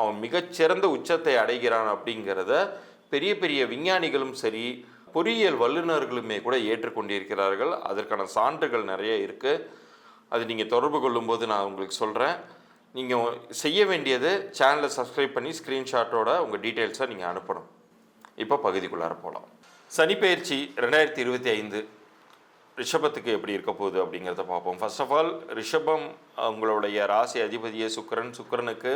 அவன் மிகச்சிறந்த உச்சத்தை அடைகிறான் அப்படிங்கிறத பெரிய பெரிய விஞ்ஞானிகளும் சரி பொறியியல் வல்லுநர்களுமே கூட ஏற்றுக்கொண்டிருக்கிறார்கள். அதற்கான சான்றுகள் நிறைய இருக்குது அது நீங்கள் தொடர்பு கொள்ளும்போது நான் உங்களுக்கு சொல்கிறேன் நீங்கள் செய்ய வேண்டியது சேனலை சப்ஸ்கிரைப் பண்ணி ஸ்க்ரீன்ஷாட்டோட உங்கள் டீட்டெயில்ஸை நீங்கள் அனுப்பணும். இப்போ பகுதிக்குள்ளார போகலாம் சனிப்பெயர்ச்சி ரெண்டாயிரத்தி இருபத்தி ஐந்து ரிஷபத்துக்கு எப்படி இருக்க போகுது அப்படிங்கிறத பார்ப்போம். ஃபர்ஸ்ட் ஆஃப் ஆல் ரிஷபம் உங்களுடைய ராசி அதிபதியே சுக்கரன். சுக்கரனுக்கு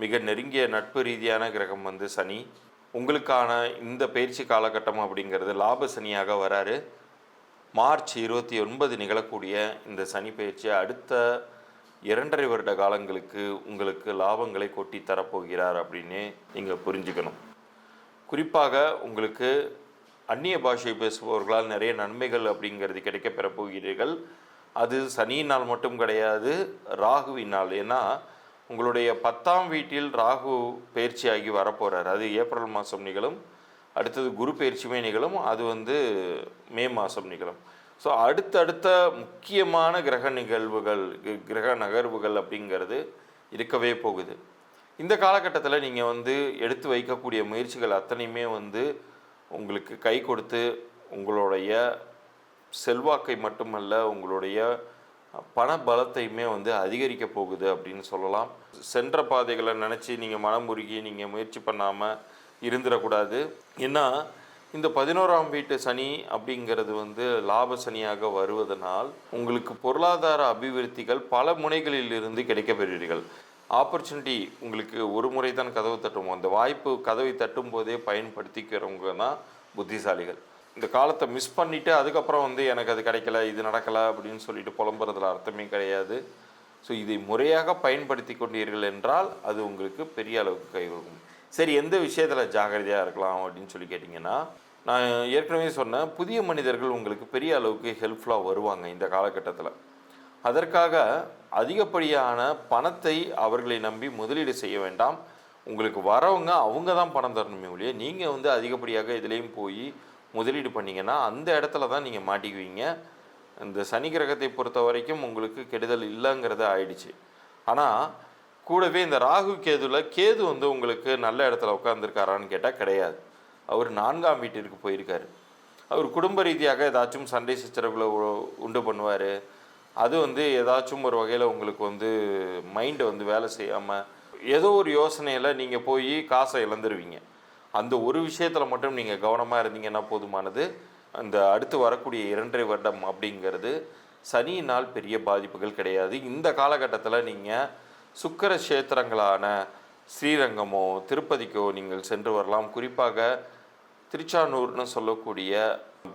மிக நெருங்கிய நட்பு ரீதியான கிரகம் வந்து சனி. உங்களுக்கான இந்த பயிற்சி காலகட்டம் அப்படிங்கிறது லாப சனியாக வராரு. மார்ச் இருபத்தி ஒன்பது நிகழக்கூடிய இந்த சனி பயிற்சி அடுத்த இரண்டரை வருட காலங்களுக்கு உங்களுக்கு லாபங்களை கொட்டி தரப்போகிறார் அப்படின்னு நீங்கள் புரிஞ்சுக்கணும். குறிப்பாக உங்களுக்கு அந்நிய பாஷை பேசுபவர்களால் நிறைய நன்மைகள் அப்படிங்கிறது கிடைக்க பெறப்போகிறீர்கள் அது சனியினால் மட்டும் கிடையாது ராகுவினால். ஏன்னா உங்களுடைய பத்தாம் வீட்டில் ராகு பயிற்சியாகி வரப்போகிறார் அது ஏப்ரல் மாதம் நிகழும். அடுத்தது குரு பயிற்சியுமே நிகழும். அது வந்து மே மாதம் நிகழும். ஸோ அடுத்தடுத்த முக்கியமான கிரக நிகழ்வுகள் கி- கிரக நகர்வுகள் அப்படிங்கிறது இருக்கவே போகுது. இந்த காலகட்டத்தில் நீங்கள் வந்து எடுத்து வைக்கக்கூடிய முயற்சிகள் அத்தனையுமே வந்து உங்களுக்கு கை கொடுத்து உங்களுடைய செல்வாக்கை மட்டுமல்ல உங்களுடைய பண பலத்தையுமே வந்து அதிகரிக்க போகுது அப்படின்னு சொல்லலாம். சென்ற பாதைகளை நினச்சி நீங்கள் மனமுருகி நீங்கள் முயற்சி பண்ணாமல் இருந்துடக்கூடாது. ஏன்னா இந்த பதினோராம் வீட்டு சனி அப்படிங்கிறது வந்து லாப சனியாக வருவதனால் உங்களுக்கு பொருளாதார அபிவிருத்திகள் பல முனைகளில் இருந்து கிடைக்கப்பெறுவீர்கள். ஆப்பர்ச்சுனிட்டி உங்களுக்கு ஒரு முறை தான் கதவு தட்டும்? அந்த வாய்ப்பு கதவை தட்டும் போதே பயன்படுத்திக்கிறவங்க தான் புத்திசாலிகள். இந்த காலத்தை மிஸ் பண்ணிவிட்டு அதுக்கப்புறம் வந்து எனக்கு அது கிடைக்கல இது நடக்கலை அப்படின்னு சொல்லிட்டு புலம்புறதுல அர்த்தமே கிடையாது. ஸோ இதை முறையாக பயன்படுத்தி கொண்டீர்கள் என்றால் அது உங்களுக்கு பெரிய அளவுக்கு கை கொடுக்கும். சரி எந்த விஷயத்தில் ஜாகிரதையாக இருக்கலாம் அப்படின்னு சொல்லி கேட்டிங்கன்னா நான் ஏற்கனவே சொன்னேன் புதிய மனிதர்கள் உங்களுக்கு பெரிய அளவுக்கு ஹெல்ப்ஃபுல்லாக வருவாங்க இந்த காலகட்டத்தில். அதற்காக அதிகப்படியான பணத்தை அவர்களை நம்பி முதலீடு செய்ய வேண்டாம். உங்களுக்கு வரவங்க அவங்க தான் பணம் தரணுமே ஒழிய நீங்கள் வந்து அதிகப்படியாக இதுலேயும் போய் முதலீடு பண்ணிங்கன்னா அந்த இடத்துல தான் நீங்கள் மாட்டிக்குவீங்க. இந்த சனி கிரகத்தை பொறுத்த வரைக்கும் உங்களுக்கு கெடுதல் இல்லைங்கிறத ஆயிடுச்சு. ஆனால் கூடவே இந்த ராகு கேதுவில் கேது வந்து உங்களுக்கு நல்ல இடத்துல உட்காந்துருக்காரான்னு கேட்டால் கிடையாது. அவர் நான்காம் வீட்டிற்கு போயிருக்காரு. அவர் குடும்ப ரீதியாக ஏதாச்சும் சண்டை சச்சரவுகளை உண்டு பண்ணுவார். அது வந்து ஏதாச்சும் ஒரு வகையில் உங்களுக்கு வந்து மைண்டை வந்து வேலை செய்யாமல் ஏதோ ஒரு யோசனையில் நீங்கள் போய் காசை இழந்துருவீங்க. அந்த ஒரு விஷயத்தில் மட்டும் நீங்கள் கவனமாக இருந்தீங்கன்னா போதுமானது. அந்த அடுத்து வரக்கூடிய இரண்டரை வருடம் அப்படிங்கிறது சனியினால் பெரிய பாதிப்புகள் கிடையாது. இந்த காலகட்டத்தில் நீங்கள் சுக்கர கஷேத்திரங்களான ஸ்ரீரங்கமோ திருப்பதிக்கோ நீங்கள் சென்று வரலாம். குறிப்பாக திருச்சானூர்னு சொல்லக்கூடிய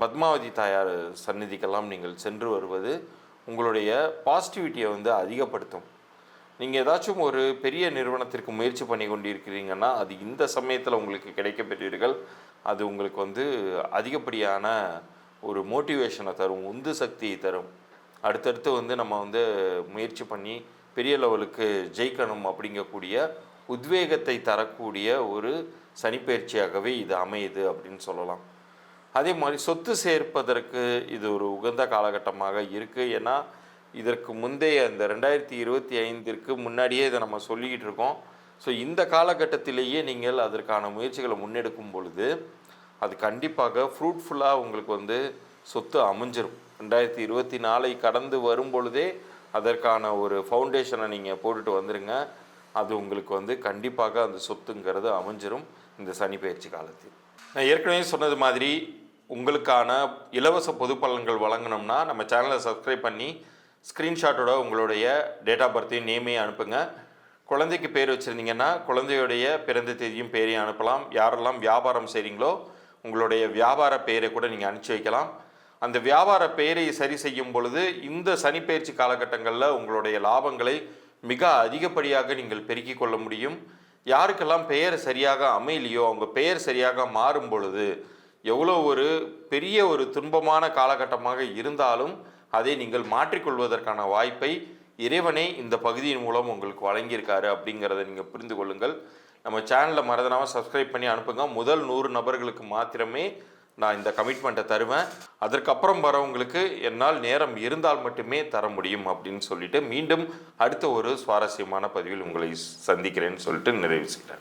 பத்மாவதி தாயார் சந்நிதிக்கெல்லாம் நீங்கள் சென்று வருவது உங்களுடைய பாசிட்டிவிட்டியை வந்து அதிகப்படுத்தும். நீங்கள் ஏதாச்சும் ஒரு பெரிய நிறுவனத்திற்கு முயற்சி பண்ணி கொண்டிருக்கிறீங்கன்னா அது இந்த சமயத்தில் உங்களுக்கு கிடைக்கப்பெற்றீர்கள் அது உங்களுக்கு வந்து அதிகப்படியான ஒரு மோட்டிவேஷனை தரும் உந்து சக்தியை தரும். அடுத்தடுத்து வந்து நம்ம வந்து முயற்சி பண்ணி பெரிய லெவலுக்கு ஜெயிக்கணும் அப்படிங்கக்கூடிய உத்வேகத்தை தரக்கூடிய ஒரு சனிப்பயிற்சியாகவே இது அமையுது அப்படின்னு சொல்லலாம். அதே மாதிரி சொத்து சேர்ப்பதற்கு இது ஒரு உகந்த காலகட்டமாக இருக்குது ஏன்னா இதற்கு முந்தைய இந்த ரெண்டாயிரத்தி இருபத்தி ஐந்திற்கு முன்னாடியே இதை நம்ம சொல்லிக்கிட்டு இருக்கோம். ஸோ இந்த காலகட்டத்திலேயே நீங்கள் அதற்கான முயற்சிகளை முன்னெடுக்கும் பொழுது அது கண்டிப்பாக ஃப்ரூட்ஃபுல்லாக உங்களுக்கு வந்து சொத்து அமைஞ்சிரும். ரெண்டாயிரத்தி இருபத்தி நாலை கடந்து வரும் பொழுதே அதற்கான ஒரு ஃபவுண்டேஷனை நீங்கள் போட்டுட்டு வந்துடுங்க அது உங்களுக்கு வந்து கண்டிப்பாக அந்த சொத்துங்கிறது அமைஞ்சிரும் இந்த சனி பயிற்சி காலத்தில். நான் ஏற்கனவே சொன்னது மாதிரி உங்களுக்கான இலவச பொது பலன்கள் வழங்கணும்னா நம்ம சேனலை சப்ஸ்கிரைப் பண்ணி ஸ்க்ரீன்ஷாட்டோட உங்களுடைய டேட் ஆஃப் பர்த்தையும் நேமையும் அனுப்புங்க. குழந்தைக்கு பேர் வச்சுருந்தீங்கன்னா குழந்தையுடைய பிறந்த தேதியும் பேரையும் அனுப்பலாம். யாரெல்லாம் வியாபாரம் செய்கிறீங்களோ உங்களுடைய வியாபார பெயரை கூட நீங்கள் அனுப்பிச்சி வைக்கலாம். அந்த வியாபார பெயரை சரி செய்யும் பொழுது இந்த சனிப்பெயர்ச்சி காலகட்டங்களில் உங்களுடைய லாபங்களை மிக அதிகப்படியாக நீங்கள் பெருக்கிக் கொள்ள முடியும். யாருக்கெல்லாம் பெயர் சரியாக அமையலையோ அவங்க பெயர் சரியாக மாறும் பொழுது எவ்வளோ ஒரு பெரிய ஒரு துன்பமான காலகட்டமாக இருந்தாலும் அதை நீங்கள் மாற்றிக்கொள்வதற்கான வாய்ப்பை இறைவனே இந்த பகுதியின் மூலம் உங்களுக்கு வழங்கியிருக்காரு அப்படிங்கிறத நீங்கள் புரிந்து கொள்ளுங்கள். நம்ம சேனலை மறந்துடாமல் சப்ஸ்கிரைப் பண்ணி அனுப்புங்க. முதல் நூறு நபர்களுக்கு மாத்திரமே நான் இந்த கமிட்மெண்ட்டை தருவேன். அதற்கப்புறம் வரவங்களுக்கு என்னால் நேரம் இருந்தால் மட்டுமே தர முடியும் அப்படின்னு சொல்லிட்டு மீண்டும் அடுத்த ஒரு சுவாரஸ்யமான பதிவில் உங்களை சந்திக்கிறேன்னு சொல்லிட்டு நிறைவு செய்கிறேன்.